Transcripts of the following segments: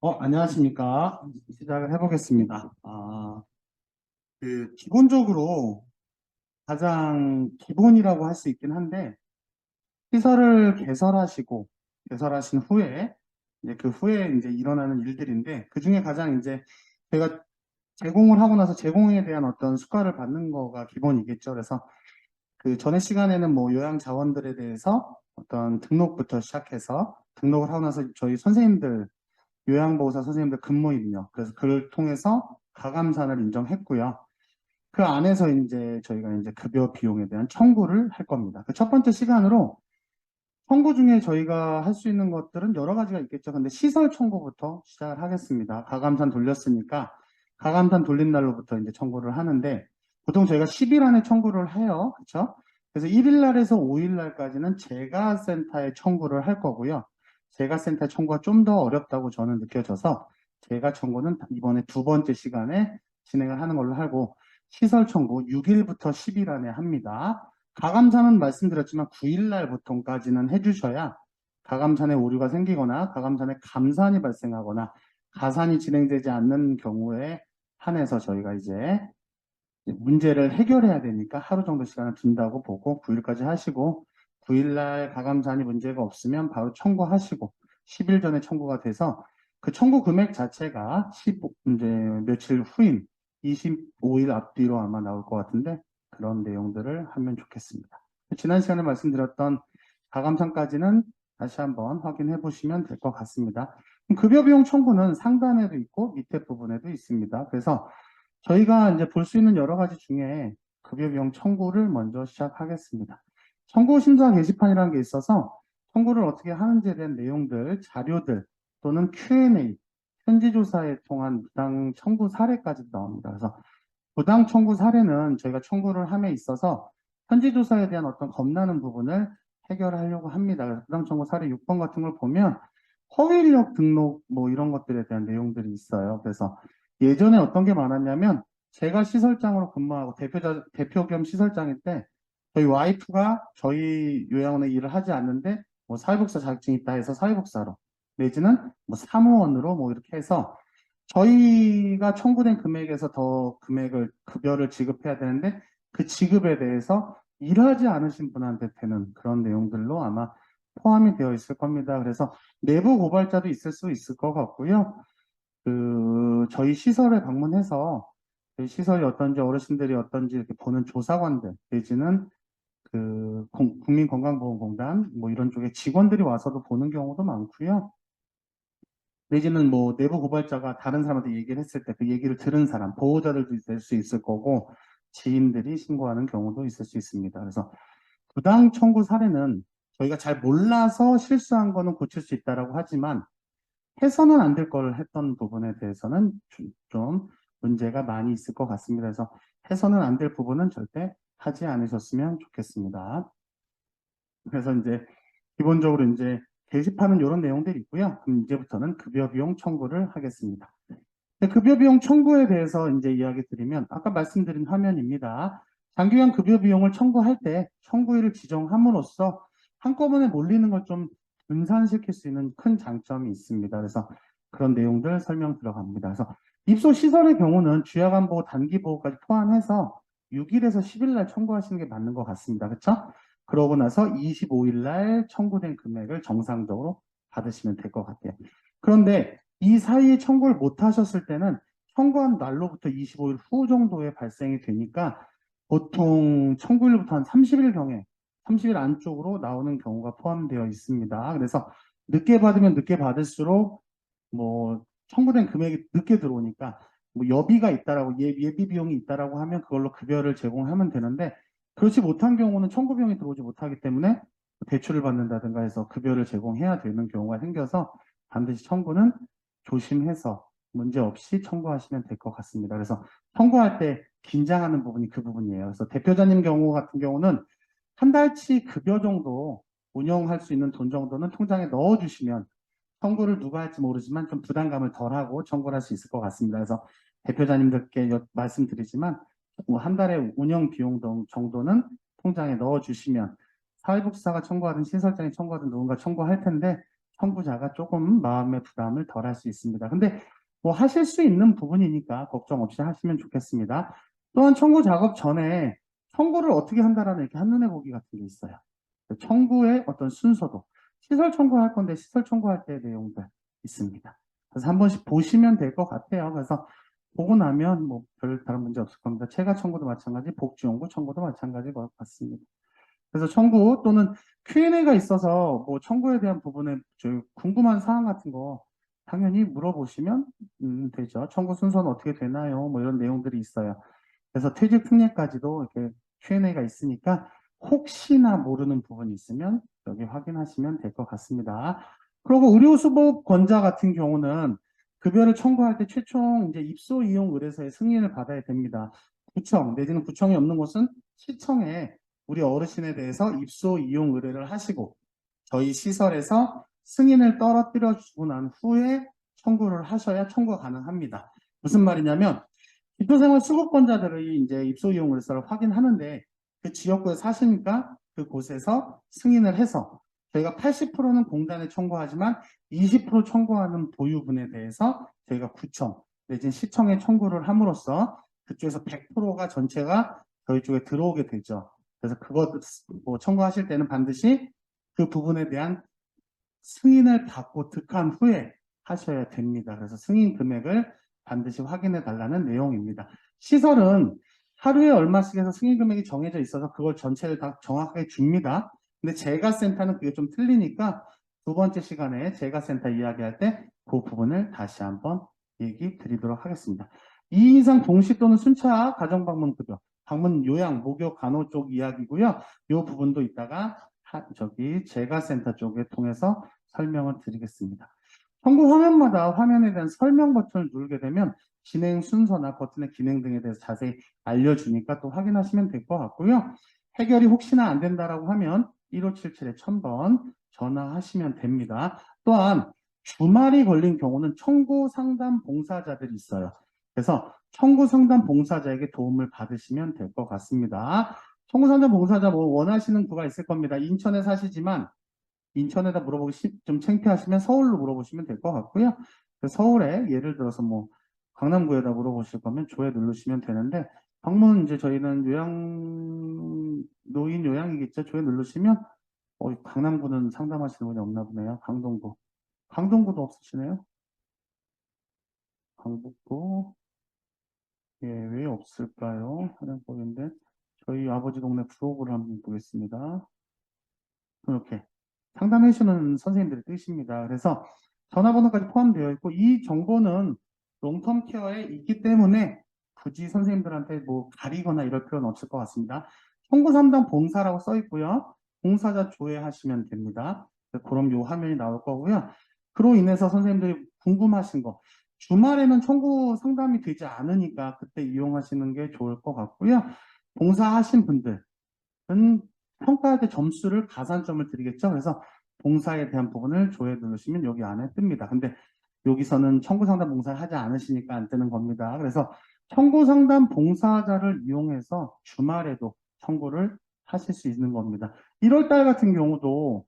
어, 안녕하십니까. 시작을 해보겠습니다. 아, 그, 기본적으로 가장 기본이라고 할 수 있긴 한데, 시설을 개설하시고, 개설하신 후에, 이제 그 후에 이제 일어나는 일들인데, 그 중에 가장 이제 저희가 제공을 하고 나서 제공에 대한 어떤 수가를 받는 거가 기본이겠죠. 그래서 그 전에 시간에는 뭐 요양 자원들에 대해서 어떤 등록부터 시작해서 등록을 하고 나서 저희 선생님들 요양보호사 선생님들 근무 입력 그래서 그를 통해서 가감산을 인정했고요. 그 안에서 이제 저희가 이제 급여 비용에 대한 청구를 할 겁니다. 그 첫 번째 시간으로 청구 중에 저희가 할 수 있는 것들은 여러 가지가 있겠죠. 근데 시설 청구부터 시작을 하겠습니다. 가감산 돌렸으니까 가감산 돌린 날로부터 이제 청구를 하는데 보통 저희가 10일 안에 청구를 해요. 그렇죠? 그래서 1일 날에서 5일 날까지는 재가센터에 청구를 할 거고요. 재가센터 청구가 좀 더 어렵다고 저는 느껴져서 재가 청구는 이번에 두 번째 시간에 진행을 하는 걸로 하고 시설 청구 6일부터 10일 안에 합니다. 가감산은 말씀드렸지만 9일 날 보통까지는 해주셔야 가감산에 오류가 생기거나 가감산에 감산이 발생하거나 가산이 진행되지 않는 경우에 한해서 저희가 이제 문제를 해결해야 되니까 하루 정도 시간을 둔다고 보고 9일까지 하시고 9일날 가감산이 문제가 없으면 바로 청구하시고 10일 전에 청구가 돼서 그 청구 금액 자체가 15, 이제 며칠 후인 25일 앞뒤로 아마 나올 것 같은데 그런 내용들을 하면 좋겠습니다. 지난 시간에 말씀드렸던 가감산까지는 다시 한번 확인해 보시면 될 것 같습니다. 급여 비용 청구는 상단에도 있고 밑에 부분에도 있습니다. 그래서 저희가 이제 볼 수 있는 여러 가지 중에 급여 비용 청구를 먼저 시작하겠습니다. 청구 심사 게시판이라는 게 있어서 청구를 어떻게 하는지에 대한 내용들, 자료들 또는 Q&A, 현지 조사에 통한 부당 청구 사례까지 나옵니다. 그래서 부당 청구 사례는 저희가 청구를 함에 있어서 현지 조사에 대한 어떤 겁나는 부분을 해결하려고 합니다. 부당 청구 사례 6번 같은 걸 보면 허위 인력 등록 뭐 이런 것들에 대한 내용들이 있어요. 그래서 예전에 어떤 게 많았냐면 제가 시설장으로 근무하고 대표자, 대표 겸 시설장일 때 저희 와이프가 저희 요양원에 일을 하지 않는데 뭐 사회복사 자격증이 있다 해서 사회복사로 내지는 뭐 사무원으로 뭐 이렇게 해서 저희가 청구된 금액에서 더 금액을 급여를 지급해야 되는데 그 지급에 대해서 일하지 않으신 분한테 되는 그런 내용들로 아마 포함이 되어 있을 겁니다. 그래서 내부 고발자도 있을 수 있을 것 같고요. 그 저희 시설에 방문해서 저희 시설이 어떤지 어르신들이 어떤지 이렇게 보는 조사관들 내지는 그 공- 국민건강보험공단 뭐 이런 쪽에 직원들이 와서도 보는 경우도 많고요. 내지는 뭐 내부 고발자가 다른 사람한테 얘기를 했을 때 그 얘기를 들은 사람, 보호자들도 될 수 있을 거고 지인들이 신고하는 경우도 있을 수 있습니다. 그래서 부당 청구 사례는 저희가 잘 몰라서 실수한 거는 고칠 수 있다라고 하지만 해서는 안 될 걸 했던 부분에 대해서는 좀- 좀 문제가 많이 있을 것 같습니다. 그래서 해서는 안 될 부분은 절대 하지 않으셨으면 좋겠습니다. 그래서 이제 기본적으로 이제 게시판은 이런 내용들이 있고요. 그럼 이제부터는 급여 비용 청구를 하겠습니다. 네, 급여 비용 청구에 대해서 이제 이야기 드리면 아까 말씀드린 화면입니다. 장기간 급여 비용을 청구할 때 청구일을 지정함으로써 한꺼번에 몰리는 걸 좀 분산시킬 수 있는 큰 장점이 있습니다. 그래서 그런 내용들 설명 들어갑니다. 그래서 입소 시설의 경우는 주야간 보호, 단기 보호까지 포함해서 6일에서 10일 날 청구하시는 게 맞는 것 같습니다. 그렇죠? 그러고 나서 25일 날 청구된 금액을 정상적으로 받으시면 될 것 같아요. 그런데 이 사이에 청구를 못 하셨을 때는 청구한 날로부터 25일 후 정도에 발생이 되니까 보통 청구일부터 한 30일 경에 30일 안쪽으로 나오는 경우가 포함되어 있습니다. 그래서 늦게 받으면 늦게 받을수록 뭐 청구된 금액이 늦게 들어오니까 뭐 여비가 있다라고 예, 예비 비용이 있다라고 하면 그걸로 급여를 제공하면 되는데 그렇지 못한 경우는 청구 비용이 들어오지 못하기 때문에 대출을 받는다든가 해서 급여를 제공해야 되는 경우가 생겨서 반드시 청구는 조심해서 문제 없이 청구하시면 될 것 같습니다. 그래서 청구할 때 긴장하는 부분이 그 부분이에요. 그래서 대표자님 경우 같은 경우는 한 달치 급여 정도 운영할 수 있는 돈 정도는 통장에 넣어주시면 청구를 누가 할지 모르지만 좀 부담감을 덜하고 청구를 할 수 있을 것 같습니다. 그래서 대표자님들께 여- 말씀드리지만 뭐 한 달에 운영 비용 등- 정도는 통장에 넣어주시면 사회복지사가 청구하든 시설장이 청구하든 누군가 청구할 텐데 청구자가 조금 마음의 부담을 덜 할 수 있습니다. 근데 뭐 하실 수 있는 부분이니까 걱정 없이 하시면 좋겠습니다. 또한 청구 작업 전에 청구를 어떻게 한다라는 이렇게 한눈에 보기 같은 게 있어요. 그 청구의 어떤 순서도 시설 청구할 건데 시설 청구할 때 내용들 있습니다. 그래서 한 번씩 보시면 될 것 같아요. 그래서 보고 나면 뭐 별 다른 문제 없을 겁니다. 채가 청구도 마찬가지, 복지 연구 청구도 마찬가지일 것 같습니다. 그래서 청구 또는 Q&A가 있어서 뭐 청구에 대한 부분에 저희 궁금한 사항 같은 거 당연히 물어보시면 음, 되죠. 청구 순서는 어떻게 되나요? 뭐 이런 내용들이 있어요. 그래서 퇴직 특례까지도 이렇게 Q&A가 있으니까 혹시나 모르는 부분이 있으면 여기 확인하시면 될 것 같습니다. 그리고 의료수급 권자 같은 경우는 급여를 청구할 때 최종 이제 입소 이용 의뢰서의 승인을 받아야 됩니다. 구청 내지는 구청이 없는 곳은 시청에 우리 어르신에 대해서 입소 이용 의뢰를 하시고 저희 시설에서 승인을 떨어뜨려 주고 난 후에 청구를 하셔야 청구가 가능합니다. 무슨 말이냐면 기초생활 수급권자들의 이제 입소 이용 의뢰서를 확인하는데 그 지역구에 사시니까 그곳에서 승인을 해서 저희가 80%는 공단에 청구하지만 20% 청구하는 보유분에 대해서 저희가 구청 내지는 시청에 청구를 함으로써 그쪽에서 100%가 전체가 저희 쪽에 들어오게 되죠. 그래서 그것 뭐 청구하실 때는 반드시 그 부분에 대한 승인을 받고 득한 후에 하셔야 됩니다. 그래서 승인 금액을 반드시 확인해 달라는 내용입니다. 시설은 하루에 얼마씩 해서 승인 금액이 정해져 있어서 그걸 전체를 다 정확하게 줍니다. 근데 제가 센터는 그게 좀 틀리니까 두 번째 시간에 제가센터 이야기할 때 그 부분을 다시 한번 얘기 드리도록 하겠습니다. 2 이상 동시 또는 순차 가정 방문 급여, 방문 요양, 목욕, 간호 쪽 이야기고요. 이 부분도 이따가 하- 저기 제가센터 쪽에 통해서 설명을 드리겠습니다. 청구 화면마다 화면에 대한 설명 버튼을 누르게 되면 진행 순서나 버튼의 기능 등에 대해서 자세히 알려주니까 또 확인하시면 될 것 같고요. 해결이 혹시나 안 된다라고 하면 1577에 1000번 전화하시면 됩니다. 또한 주말이 걸린 경우는 청구 상담 봉사자들이 있어요. 그래서 청구 상담 봉사자에게 도움을 받으시면 될 것 같습니다. 청구 상담 봉사자 뭐 원하시는 구가 있을 겁니다. 인천에 사시지만 인천에다 물어보기 시- 좀 창피하시면 서울로 물어보시면 될 것 같고요. 그 서울에 예를 들어서 뭐 강남구에다 물어보실 거면 조에 누르시면 되는데 방문 이제 저희는 요양 노인 요양이겠죠. 조에 누르시면 어, 강남구는 상담하시는 분이 없나 보네요. 강동구. 강동구도 없으시네요. 강북구. 예, 왜 없을까요? 하나법인데 저희 아버지 동네 부록을 한번 보겠습니다. 이렇게 상담해 주시는 선생님들의 뜻입니다. 그래서 전화번호까지 포함되어 있고 이 정보는 롱텀 케어에 있기 때문에 굳이 선생님들한테 뭐 가리거나 이럴 필요는 없을 것 같습니다. 청구 상담 봉사라고 써 있고요. 봉사자 조회하시면 됩니다. 그럼 요 화면이 나올 거고요. 그로 인해서 선생님들이 궁금하신 거 주말에는 청구 상담이 되지 않으니까 그때 이용하시는 게 좋을 것 같고요. 봉사하신 분들은 평가할 때 점수를 가산점을 드리겠죠. 그래서 봉사에 대한 부분을 조회 누르시면 여기 안에 뜹니다. 근데 여기서는 청구 상담 봉사를 하지 않으시니까 안 뜨는 겁니다. 그래서 청구 상담 봉사자를 이용해서 주말에도 청구를 하실 수 있는 겁니다. 1월 달 같은 경우도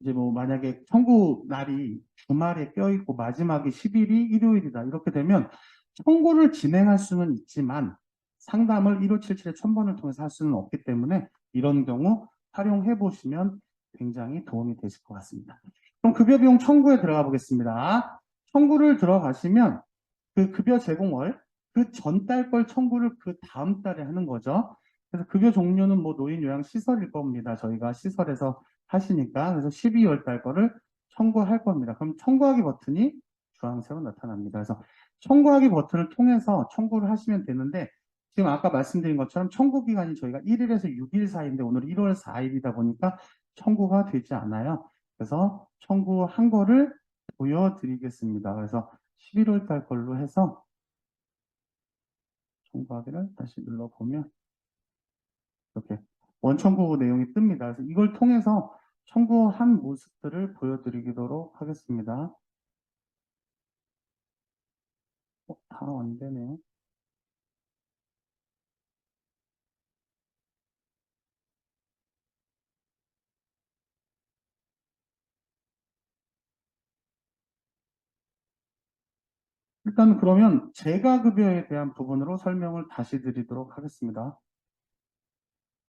이제 뭐 만약에 청구 날이 주말에 껴있고 마지막이 10일이 일요일이다. 이렇게 되면 청구를 진행할 수는 있지만 상담을 1577에 1000번을 통해서 할 수는 없기 때문에 이런 경우 활용해 보시면 굉장히 도움이 되실 것 같습니다. 그럼 급여 비용 청구에 들어가 보겠습니다. 청구를 들어가시면 그 급여 제공월 그 전달 걸 청구를 그 다음 달에 하는 거죠. 그래서 급여 종류는 뭐 노인 요양 시설일 겁니다. 저희가 시설에서 하시니까 그래서 12월 달 거를 청구할 겁니다. 그럼 청구하기 버튼이 주황색으로 나타납니다. 그래서 청구하기 버튼을 통해서 청구를 하시면 되는데 지금 아까 말씀드린 것처럼 청구 기간이 저희가 1일에서 6일 사이인데 오늘 1월 4일이다 보니까 청구가 되지 않아요. 그래서 청구한 거를 보여드리겠습니다. 그래서 11월 달 걸로 해서 청구하기를 다시 눌러보면 이렇게 원청구 내용이 뜹니다. 그래서 이걸 통해서 청구한 모습들을 보여드리도록 하겠습니다. 어, 다 안되네요. 일단 그러면 재가급여에 대한 부분으로 설명을 다시 드리도록 하겠습니다.